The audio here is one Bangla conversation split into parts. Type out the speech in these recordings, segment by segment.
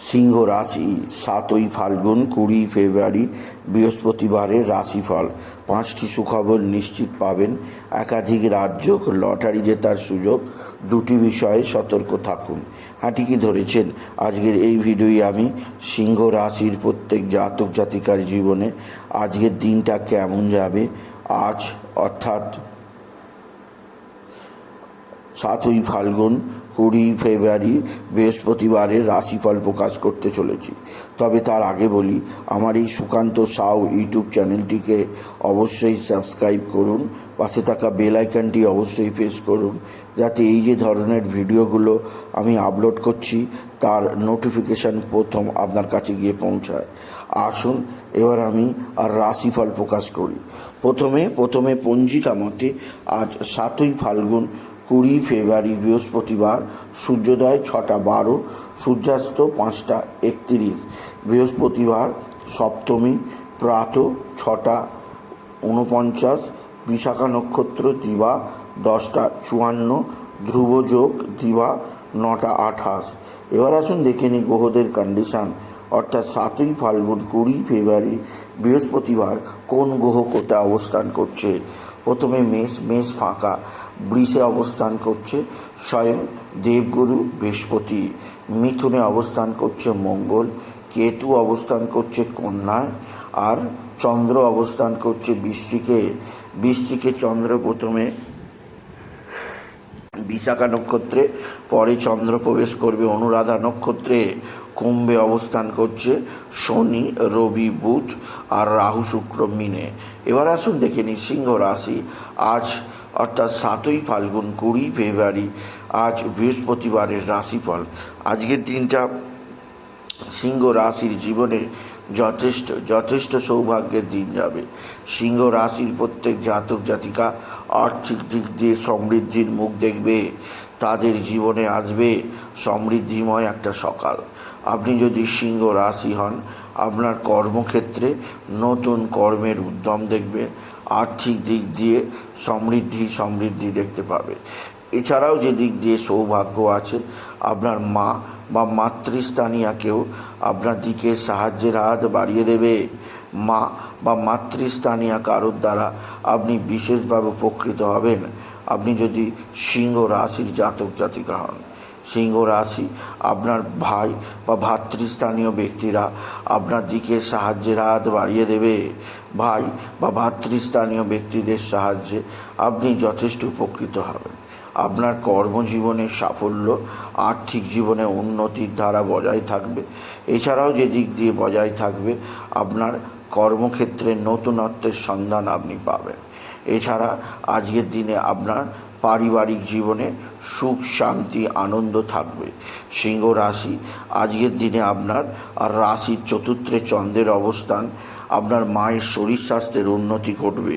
সিংহ রাশি সাতই ফাল্গুন, কুড়ি ফেব্রুয়ারি বৃহস্পতিবারের রাশিফল। পাঁচটি সুখবর নিশ্চিত পাবেন। একাধিক রাজ্য লটারি জেতার সুযোগ, দুটি বিষয়ে সতর্ক থাকুন। হ্যাঁ ঠিকই ধরেছেন। আজকের এই ভিডিওই আমি সিংহ রাশির প্রত্যেক জাতক জাতিকার জীবনে আজকের দিনটা কেমন যাবে? আজ অর্থাৎ সাতই ফাল্গুন কুড়ি ফেব্রুয়ারি বৃহস্পতিবারের রাশিফল প্রকাশ করতে চলেছি। তবে তার আগে বলি, আমার এই সুকান্ত সাউ ইউটিউব চ্যানেলটিকে অবশ্যই সাবস্ক্রাইব করুন, পাশে থাকা বেল অবশ্যই প্রেস করুন, যাতে এই যে ধরনের ভিডিওগুলো আমি আপলোড করছি, তার নোটিফিকেশান প্রথম আপনার কাছে গিয়ে পৌঁছায়। আসুন, এবার আমি আর রাশিফল প্রকাশ করি। প্রথমে প্রথমে পঞ্জিকা মতে আজ সাতই ফাল্গুন কুড়ি ফেব্রুয়ারি বৃহস্পতিবার, সূর্যোদয় ছটা বারো, সূর্যাস্ত পাঁচটা একত্রিশ। বৃহস্পতিবার সপ্তমী, প্রাত ছটা ঊনপঞ্চাশ, বিশাখা নক্ষত্র দিবা দশটা চুয়ান্ন, ধ্রুবযোগ দিবা নটা আঠাশ। এবার আসুন দেখে নিই গ্রহদের কন্ডিশান অর্থাৎ সাতই ফাল্গুন কুড়ি ফেব্রুয়ারি বৃহস্পতিবার কোন গ্রহ কোথায় অবস্থান করছে? প্রথমে মেষ মেষ ফাঁকা। বৃষে অবস্থান করছে স্বয়ং দেবগুরু, বৃহস্পতি মিথুনে অবস্থান করছে মঙ্গল, কেতু অবস্থান করছে কন্যায় আর চন্দ্র অবস্থান করছে বৃষ্টিকে বৃষ্টিকে চন্দ্র প্রথমে বিশাখা নক্ষত্রে, পরে চন্দ্র প্রবেশ করবে অনুরাধা নক্ষত্রে। কুম্ভে অবস্থান করছে শনি, রবি, বুধ আর রাহু, শুক্র, মিনে। এবার আসুন দেখে নিই সিংহ রাশি। আজ অর্থাৎ সাতই ফাল্গুন কুড়ি ফেব্রুয়ারি, আজ বৃহস্পতিবারের রাশিফল। আজকের দিনটা সিংহ রাশির জীবনে যথেষ্ট যথেষ্ট সৌভাগ্যের দিন যাবে। সিংহ রাশির প্রত্যেক জাতক জাতিকা আর্থিক দিক দিয়ে সমৃদ্ধির মুখ দেখবে, তাদের জীবনে আসবে সমৃদ্ধিময় একটা সকাল। আপনি যদি সিংহ রাশি হন, আপনার কর্মক্ষেত্রে নতুন কর্মের উদ্যম দেখবে আর্থিক দিক দিয়ে সমৃদ্ধি সমৃদ্ধি দেখতে পাবে। এছাড়াও যে দিক দিয়ে সৌভাগ্য আছে, আপনার মা বা মাতৃস্থানীয়াকেও আপনার দিকে সাহায্যের হাত বাড়িয়ে দেবে। মা বা মাতৃস্থানীয় কারোর দ্বারা আপনি বিশেষভাবে উপকৃত হবেন। আপনি যদি সিংহ রাশির জাতক জাতিকা হন। সিংহ রাশি, আপনার ভাই বা ভাতৃস্থানীয় ব্যক্তিরা আপনার দিকে সাহায্যের হাত বাড়িয়ে দেবে। ভাই বা ভাতৃস্থানীয় ব্যক্তিদের সাহায্যে আপনি যথেষ্ট উপকৃত হবেন। আপনার কর্মজীবনের সাফল্য, আর্থিক জীবনে উন্নতির ধারা বজায় থাকবে। এছাড়াও যে দিক দিয়ে বজায় থাকবে, আপনার কর্মক্ষেত্রে নতুনত্বের সন্ধান আপনি পাবেন। এছাড়া আজকের দিনে আপনার পারিবারিক জীবনে সুখ, শান্তি, আনন্দ থাকবে। সিংহ রাশি, আজকের দিনে আপনার আর রাশির চতুর্থে চন্দ্রের অবস্থান আপনার মায়ের শরীর স্বাস্থ্যের উন্নতি ঘটবে,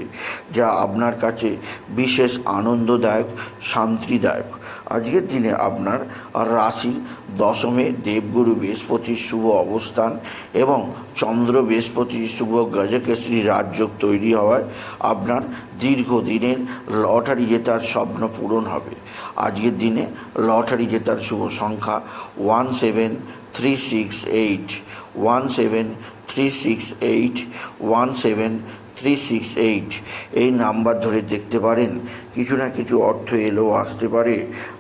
যা আপনার কাছে বিশেষ আনন্দদায়ক, শান্তিদায়ক। আজকের দিনে আপনার রাশির দশমে দেবগুরু বৃহস্পতির শুভ অবস্থান এবং চন্দ্র বৃহস্পতির শুভ গজকেশরী রাজযোগ তৈরি হওয়ায় আপনার দীর্ঘদিনের লটারি জেতার স্বপ্ন পূরণ হবে। আজকের দিনে লটারি জেতার শুভ সংখ্যা one seven three six eight, one seven three six eight one seven three six eight এই নাম্বার ধরে দেখতে পারেন, কিছু না কিছু অর্থ এলেও আসতে পারে।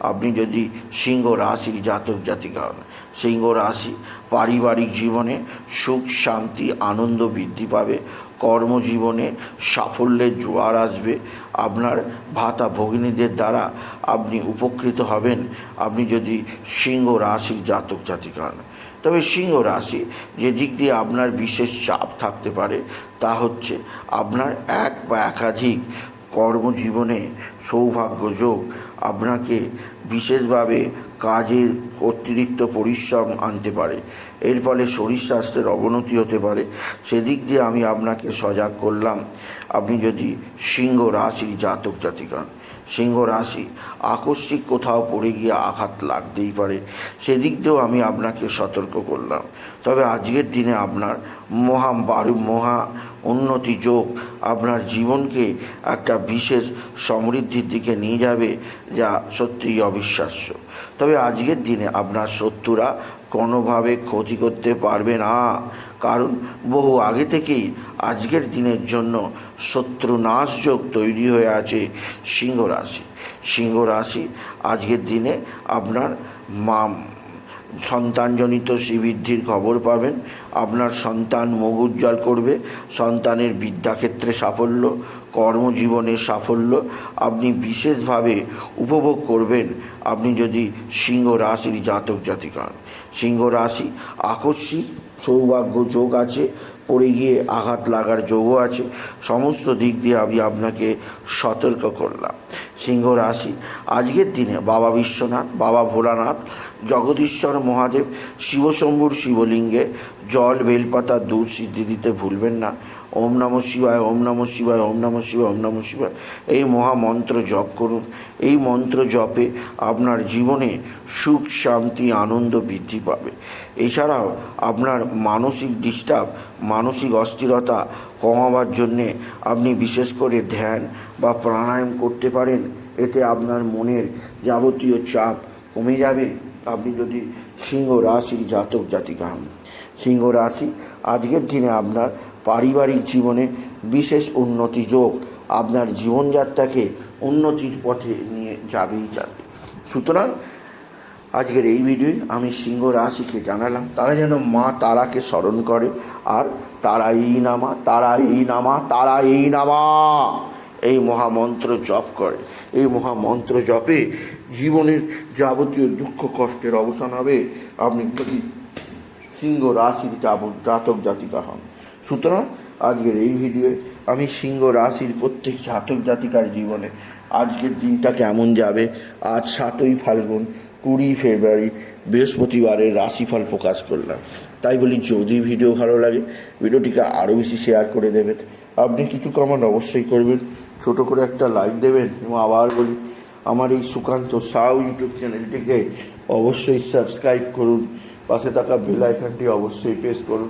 আপনি যদি সিংহ রাশির জাতক জাতিকা হন সিংহ রাশি পারিবারিক জীবনে সুখ, শান্তি, আনন্দ বৃদ্ধি পাবে। কর্মজীবনে সাফল্যের জোয়ার আসবে। আপনার ভাতা ভগিনীদের দ্বারা আপনি উপকৃত হবেন। আপনি যদি সিংহ রাশির জাতক জাতিকা তবে সিংহ রাশি যে দিক দিয়ে আপনার বিশেষ চাপ থাকতে পারে, তা হচ্ছে আপনার এক বা একাধিক কর্মজীবনে সৌভাগ্যযোগ, আপনাকে বিশেষভাবে কাজের অতিরিক্ত পরিশ্রম আনতে পারে। এর ফলে শরীর স্বাস্থ্যের অবনতি হতে পারে। সেদিক দিয়ে আমি আপনাকে সজাগ করলাম। আপনি যদি সিংহ রাশির জাতক জাতিকা সিংহ রাশি, আকস্মিক কোথাও পড়ে গিয়ে আঘাত লাগতেই পারে। সেদিক দিয়েও আমি আপনাকে সতর্ক করলাম। তবে আজকের দিনে আপনার মহা বারু, মহা উন্নতি যোগ আপনার জীবনকে একটা বিশেষ সমৃদ্ধির দিকে নিয়ে যাবে, যা সত্যিই অবিশ্বাস্য। তবে আজকের দিনে আপনার শত্রুরা কোনোভাবে ক্ষতি করতে পারবে না। কারণ বহু আগে থেকেই আজকের দিনের জন্য শত্রু নাশ যোগ তৈরি হয়ে আছে সিংহ রাশি। সিংহ রাশি আজকের দিনে আপনার মা সন্তানজনিত শ্রীবৃদ্ধির খবর পাবেন। আপনার সন্তান মুখ উজ্জ্বল করবে, সন্তানের বিদ্যাক্ষেত্রে সাফল্য কর্মজীবনে সাফল্য আপনি বিশেষভাবে উপভোগ করবেন আপনি যদি সিংহ রাশির জাতক জাতিকা হন। সিংহ রাশি আকস্মিক সৌভাগ্য যোগ আছে, পড়ে গিয়ে আঘাত লাগার যোগও আছে, সমস্ত দিক দিয়ে আমি আপনাকে সতর্ক করলাম সিংহ রাশি আজকের দিনে বাবা বিশ্বনাথ, বাবা ভোলানাথ, জগদীশ্বর মহাদেব, শিবশম্ভুর শিবলিঙ্গে জল, বেলপাতা, দুধ সিদ্ধি দিতে ভুলবেন না ওম নম শিবায়, ওম নম শিবায়, ওম নম শিবায়, ওম নম শিবায়। এই মহামন্ত্র জপ করুন। এই মন্ত্র জপে আপনার জীবনে সুখ, শান্তি, আনন্দ বৃদ্ধি পাবে। এছাড়াও আপনার মানসিক ডিস্টার্ব মানসিক অস্থিরতা কমাবার জন্যে আপনি বিশেষ করে ধ্যান বা প্রাণায়াম করতে পারেন। এতে আপনার মনের যাবতীয় চাপ কমে যাবে। আপনি যদি সিংহ রাশির জাতক জাতিকা হন। সিংহ রাশি, আজকের দিনে আপনার পারিবারিক জীবনে বিশেষ উন্নতি যোগ। আপনার জীবনযাত্রাকে উন্নতির পথে নিয়ে যাবেই যাবে। সুতরাং আজকের এই ভিডিওয় আমি সিংহ রাশিকে জানালাম, তারা যেন মা তারাকে স্মরণ করে, আর তারা এই নামা তারা এই নামা তারা এই নামা। এই মহামন্ত্র জপ করে। এই মহামন্ত্র জপে জীবনের যাবতীয় দুঃখ কষ্টের অবসান হবে। আপনি যদি সিংহ রাশির জাতক জাতিকা হন। সুতরাং আজকের এই ভিডিওয়ে আমি সিংহ রাশির প্রত্যেক জাতক জাতিকার জীবনে আজকের দিনটা কেমন যাবে? আজ সাতই ফাল্গুন, কুড়ি ফেব্রুয়ারি, বৃহস্পতিবারের রাশিফল প্রকাশ করলাম। তাই বলি, যদি ভিডিও ভালো লাগে, ভিডিওটিকে আরও বেশি শেয়ার করে দেবেন। আপনি কিছু কমেন্ট অবশ্যই করবেন। ছোট করে একটা লাইক দেবেন এবং আবার বলি, আমার এই সুকান্ত সাউ ইউটিউব চ্যানেলটিকে অবশ্যই সাবস্ক্রাইব করুন। পাশে থাকা বেল আইকনটি অবশ্যই প্রেস করুন।